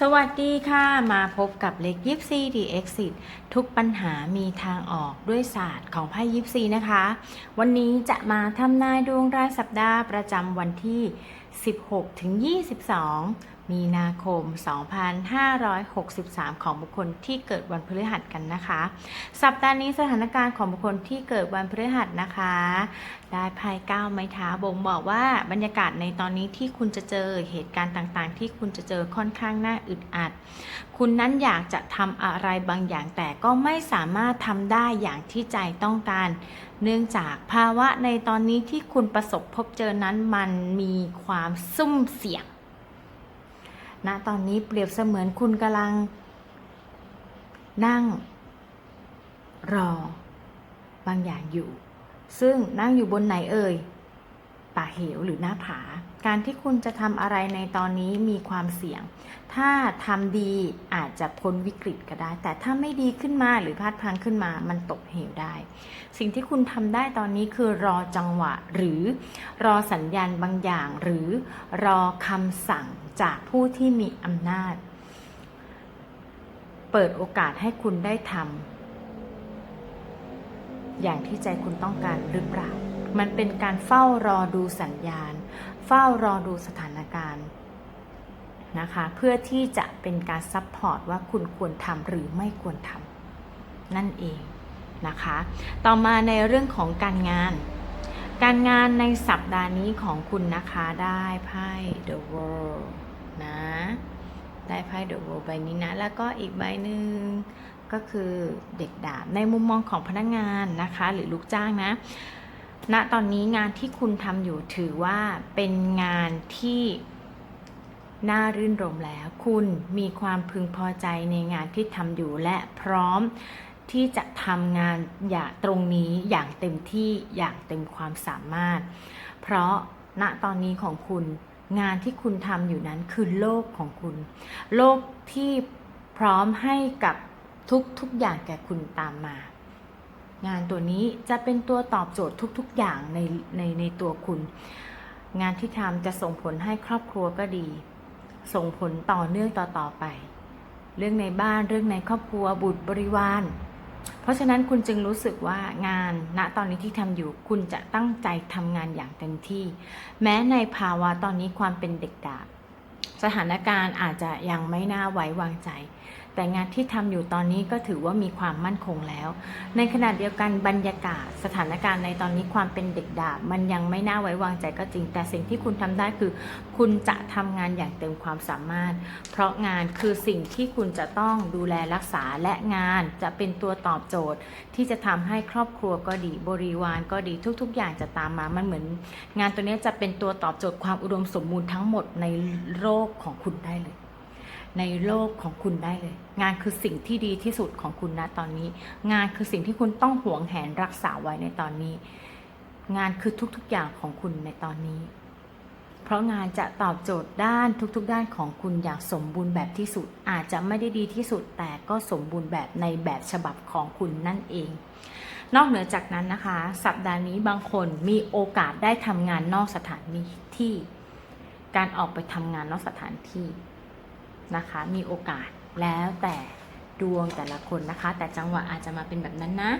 สวัสดีค่ะ มาพบกับเล็กยิปซีดีเอ็กซิทุกปัญหามีทางออกด้วยศาสตร์ของไพ่ยิปซีนะคะ วันนี้จะมาทำนายดวงรายสัปดาห์ประจำวันที่ 16ถึง22 มีนาคม 2563 ของบุคคลที่เกิดวันพฤหัสกันนะคะ สัปดาห์นี้สถานการณ์ของบุคคลที่เกิดวันพฤหัสนะคะ ได้ไพ่เก้าไม้เท้าบ่งบอกว่าบรรยากาศในตอนนี้ที่คุณจะเจอเหตุการณ์ต่างๆ ที่คุณจะเจอค่อนข้างน่าอึดอัด คุณนั้นอยากจะทำอะไรบางอย่างแต่ก็ไม่สามารถทำได้อย่างที่ใจต้องการ เนื่องจากภาวะในตอนนี้ที่คุณประสบพบเจอนั้นมันมีความซุ่มเสี่ยง ณตอนนี้เปรียบเสมือนคุณกำลัง นั่ง รอ บางอย่างอยู่ ซึ่งนั่งอยู่บนไหนเอ่ยป่าเหวหรือหน้าผา การที่คุณจะทำอะไรในตอนนี้มีความเสี่ยง ถ้าทำดีอาจจะพ้นวิกฤตก็ได้ แต่ถ้าไม่ดีขึ้นมาหรือพลาดพลังขึ้นมา มันตกเหวได้ สิ่งที่คุณทำได้ตอนนี้คือรอจังหวะ หรือรอสัญญาณบางอย่าง หรือรอคำสั่ง จากผู้ที่มีอำนาจ เปิดโอกาสให้คุณได้ทำอย่างที่ใจคุณต้องการหรือเปล่า มันเป็นการเฝ้ารอดูสัญญาณ เฝ้ารอดูสถานการณ์นะคะเพื่อที่จะเป็นการซัพพอร์ตว่าคุณควรทำหรือไม่ควรทำนั่นเองนะคะ ต่อมาในเรื่องของการงาน การงานในสัปดาห์นี้ของคุณนะคะได้ไพ่ The World นะ ได้ไพ่ The World ใบนี้นะ แล้วก็อีกใบหนึ่งก็คือเด็กดาบในมุมมองของพนักงานนะคะ หรือลูกจ้างนะณตอนนี้งานที่คุณทำอยู่ถือว่าเป็นงานที่น่ารื่นรมแล้ว คุณมีความพึงพอใจในงานที่ทำอยู่และพร้อมที่จะทำงานอย่างตรงนี้อย่างเต็มที่อย่างเต็มความสามารถ เพราะณตอนนี้ของคุณ งานที่คุณทำอยู่นั้นคือโลกของคุณ โลกที่พร้อมให้กับทุกทุกอย่างแก่คุณตามมา งานตัวนี้จะเป็นตัวตอบโจทย์ทุก ๆ อย่างในในในตัวคุณ งานที่ทำจะส่งผลให้ครอบครัวก็ดี ส่งผลต่อเนื่องต่อต่อไป เรื่องในบ้านเรื่องในครอบครัวบุตรบริวาร เพราะฉะนั้นคุณจึงรู้สึกว่างานณตอนนี้ที่ทำอยู่ คุณจะตั้งใจทำงานอย่างเต็มที่ แม้ในภาวะตอนนี้ความเป็นเด็กดาบสถานการณ์อาจจะยังไม่น่าไว้วางใจ แต่งานที่ทำอยู่ตอนนี้ก็ถือว่ามีความมั่นคงแล้ว ในขณะเดียวกันบรรยากาศสถานการณ์ในตอนนี้ความเป็นเด็กดาบ มันยังไม่น่าไว้วางใจก็จริง แต่สิ่งที่คุณทำได้คือ คุณจะทำงานอย่างเต็มความสามารถ เพราะงานคือสิ่งที่คุณจะต้องดูแลรักษาและงานจะเป็นตัวตอบโจทย์ ที่จะทำให้ครอบครัวก็ดีบริวารก็ดีทุก ๆ อย่างจะตามมามันเหมือน งานตัวนี้จะเป็นตัวตอบโจทย์ความอุดมสมบูรณ์ทั้งหมดในโลกของคุณได้เลย ในโลกของคุณได้เลย งานคือสิ่งที่ดีที่สุดของคุณนะตอนนี้ งานคือสิ่งที่คุณต้องหวงแหนรักษาไว้ในตอนนี้ งานคือทุกๆอย่างของคุณในตอนนี้ เพราะงานจะตอบโจทย์ด้านทุกๆ ด้านของคุณอย่างสมบูรณ์แบบที่สุด อาจจะไม่ได้ดีที่สุด แต่ก็สมบูรณ์แบบในแบบฉบับของคุณนั่นเอง นอกเหนือจากนั้นนะคะ สัปดาห์นี้บางคนมีโอกาสได้ทำงานนอกสถานที่ การออกไปทำงานนอกสถานที่ นะคะ มีโอกาสแล้วแต่ดวงแต่ละคนนะคะ แต่จังหวะอาจจะมาเป็นแบบนั้นนะ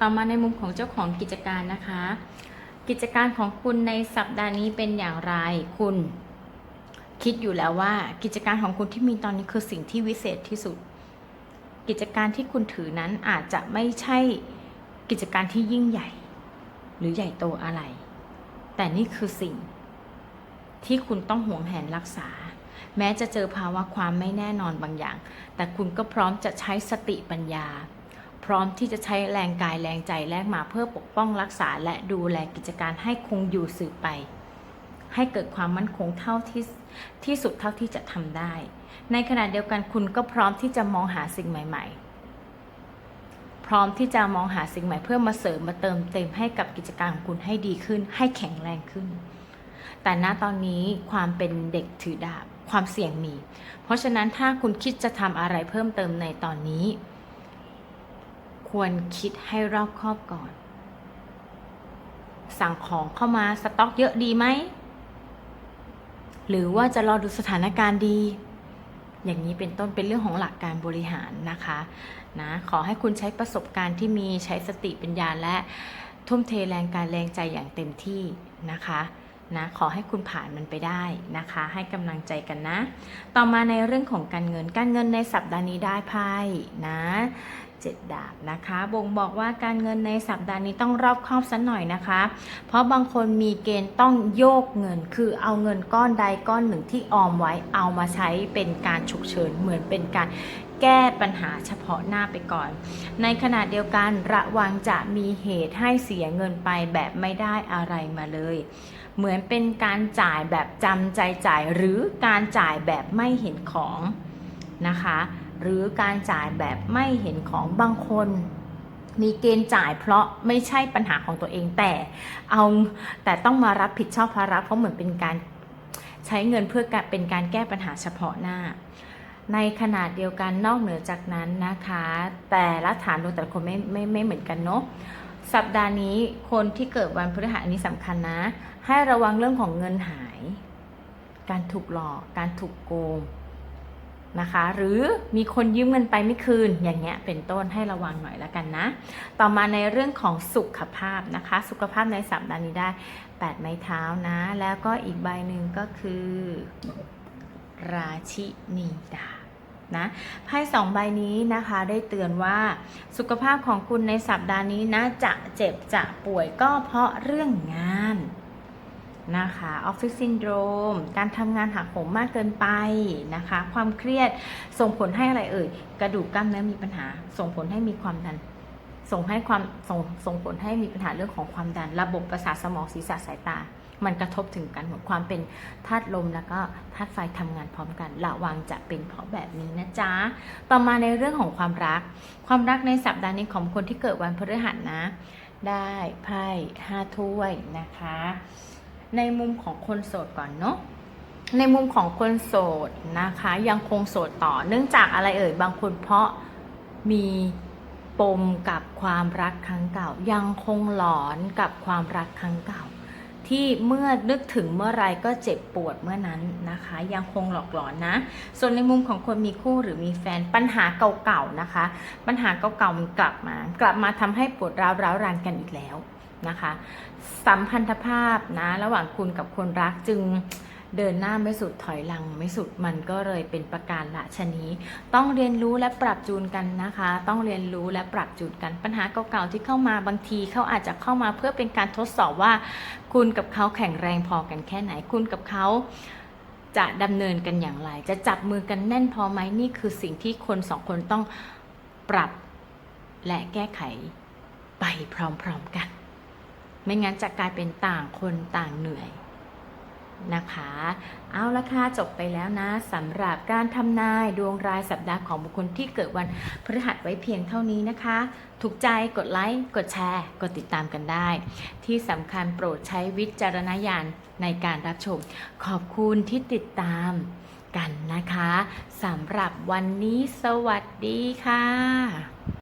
ต่อมาในมุมของเจ้าของกิจการนะคะ กิจการของคุณในสัปดาห์นี้เป็นอย่างไรคุณ คิดอยู่แล้วว่า กิจการของคุณที่มีตอนนี้คือสิ่งที่วิเศษที่สุด กิจการที่คุณถือนั้นอาจจะไม่ใช่กิจการที่ยิ่งใหญ่ หรือใหญ่โตอะไร แต่นี่คือสิ่งที่คุณต้องห่วงแหนรักษา แม้จะเจอภาวะความไม่แน่นอนบางอย่าง แต่คุณก็พร้อมจะใช้สติปัญญา พร้อมที่จะใช้แรงกายแรงใจแลกมาเพื่อปกป้องรักษา และดูแลกิจการให้คงอยู่สืบไป ให้เกิดความมั่นคงเท่าที่ที่สุดเท่าที่จะทำได้ ในขณะเดียวกันคุณก็พร้อมที่จะมองหาสิ่งใหม่ ๆพร้อมที่จะมองหาสิ่งใหม่เพื่อมาเสริมมาเติมเต็มให้กับกิจการของคุณให้ดีขึ้น ให้แข็งแรงขึ้น แต่ณตอนนี้ความเป็นเด็กถือดาบ ความเสี่ยงมี เพราะฉะนั้นถ้าคุณคิดจะทำอะไรเพิ่มเติมในตอนนี้ ควรคิดให้รอบคอบก่อน สั่งของเข้ามาสต็อกเยอะดีไหม หรือว่าจะรอดูสถานการณ์ดี อย่างนี้เป็นต้นเป็นเรื่องของหลักการบริหารนะคะนะขอให้คุณใช้ประสบการณ์ที่มีใช้สติปัญญาและทุ่มเทแรงกายแรงใจอย่างเต็มที่นะคะ นะขอให้คุณผ่านมันไปได้นะคะ ให้กำลังใจกันนะ ต่อมาในเรื่องของการเงินการเงินในสัปดาห์นี้ได้ไพ่นะเจ็ดดาบนะคะ บ่งบอกว่าการเงินในสัปดาห์นี้ต้องรอบคอบสักหน่อยนะคะ เพราะบางคนมีเกณฑ์ต้องโยกเงิน คือเอาเงินก้อนใดก้อนหนึ่งที่ออมไว้เอามาใช้เป็นการฉุกเฉินเหมือนเป็นการแก้ปัญหาเฉพาะหน้าไปก่อน ในขณะเดียวกันระวังจะมีเหตุให้เสียเงินไปแบบไม่ได้อะไรมาเลย เหมือนเป็นการจ่ายแบบจำใจจ่ายหรือการจ่ายแบบไม่เห็นของนะคะ หรือการจ่ายแบบไม่เห็นของบางคน มีเกณฑ์จ่ายเพราะไม่ใช่ปัญหาของตัวเองแต่เอาแต่ต้องมารับผิดชอบภาระเพราะเหมือนเป็นการใช้เงินเพื่อเป็นการแก้ปัญหาเฉพาะหน้า ในขนาดเดียวกันนอกเหนือจากนั้นนะคะ แต่ละฐานดวงแต่ละคนไม่ไม่ไม่เหมือนกันเนาะ สัปดาห์นี้คนที่เกิดวันพฤหัสอันนี้สำคัญนะ ให้ระวังเรื่องของเงินหาย การถูกหลอก การถูกโกงนะคะ หรือมีคนยืมเงินไปไม่คืนอย่างเงี้ยเป็นต้นให้ระวังหน่อยละกันนะ ต่อมาในเรื่องของสุขภาพนะคะ สุขภาพในสัปดาห์นี้ได้ 8 ไม้เท้านะ แล้วก็อีกใบหนึ่งก็คือ ราชินีดา นะไพ่สองใบนี้นะคะได้เตือนว่าสุขภาพของคุณในสัปดาห์นี้นะจะเจ็บจะป่วยก็เพราะเรื่องงานนะคะออฟฟิศซินโดรม การทำงานหักโหมมากเกินไปนะคะ ความเครียดส่งผลให้อะไรเอ่ย กระดูกกล้ามเนื้อมีปัญหา ส่งผลให้มีความดัน ส่งให้ความส่งส่งผลให้มีปัญหาเรื่องของความดัน ระบบประสาทสมองศีรษะสายตา มันกระทบถึงกันหมดความเป็นธาตุลมแล้วก็ธาตุไฟทำงานพร้อมกันระวังจะเป็นเพราะแบบนี้นะจ๊ะ ต่อมาในเรื่องของความรัก ความรักในสัปดาห์นี้ของคนที่เกิดวันพฤหัสนะ ได้ไพ่ห้าถ้วยนะคะ ในมุมของคนโสดก่อนเนาะในมุมของคนโสดนะคะ ยังคงโสดต่อเนื่องจากอะไรเอ่ยบางคนเพราะมีปมกับความรักครั้งเก่า ยังคงหลอนกับความรักครั้งเก่า ที่เมื่อนึกถึงเมื่อไรก็เจ็บปวดเมื่อนั้นนะคะ ยังคงหลอกหลอนนะ ส่วนในมุมของคนมีคู่หรือมีแฟนปัญหาเก่าๆนะคะ ปัญหาเก่าๆมันกลับมา กลับมาทำให้ปวดร้าวร้าวรานกันอีกแล้วนะคะ สัมพันธภาพนะระหว่างคุณกับคนรักจึง เดินหน้าไม่สุดถอยหลังไม่สุดมันก็เลยเป็นประการละชนี้ ต้องเรียนรู้และปรับจูนกันนะคะ ต้องเรียนรู้และปรับจูนกันปัญหาเก่าๆที่เข้ามาบางทีเขาอาจจะเข้ามาเพื่อเป็นการทดสอบว่า คุณกับเขาแข็งแรงพอกันแค่ไหนคุณกับเขาจะดำเนินกันอย่างไร จะจับมือกันแน่นพอไหมนี่คือสิ่งที่คนสองคนต้องปรับและแก้ไขไปพร้อมๆกัน ไม่งั้นจะกลายเป็นต่างคนต่างเหนื่อย นะคะ เอาละค่ะจบไปแล้วนะสำหรับการทำนายดวงรายสัปดาห์ของบุคคลที่เกิดวันพฤหัสไว้เพียงเท่านี้นะคะ ถูกใจกดไลค์กดแชร์ กดติดตามกันได้ ที่สำคัญโปรดใช้วิจารณญาณในการรับชม ขอบคุณที่ติดตามกันนะคะสำหรับวันนี้สวัสดีค่ะ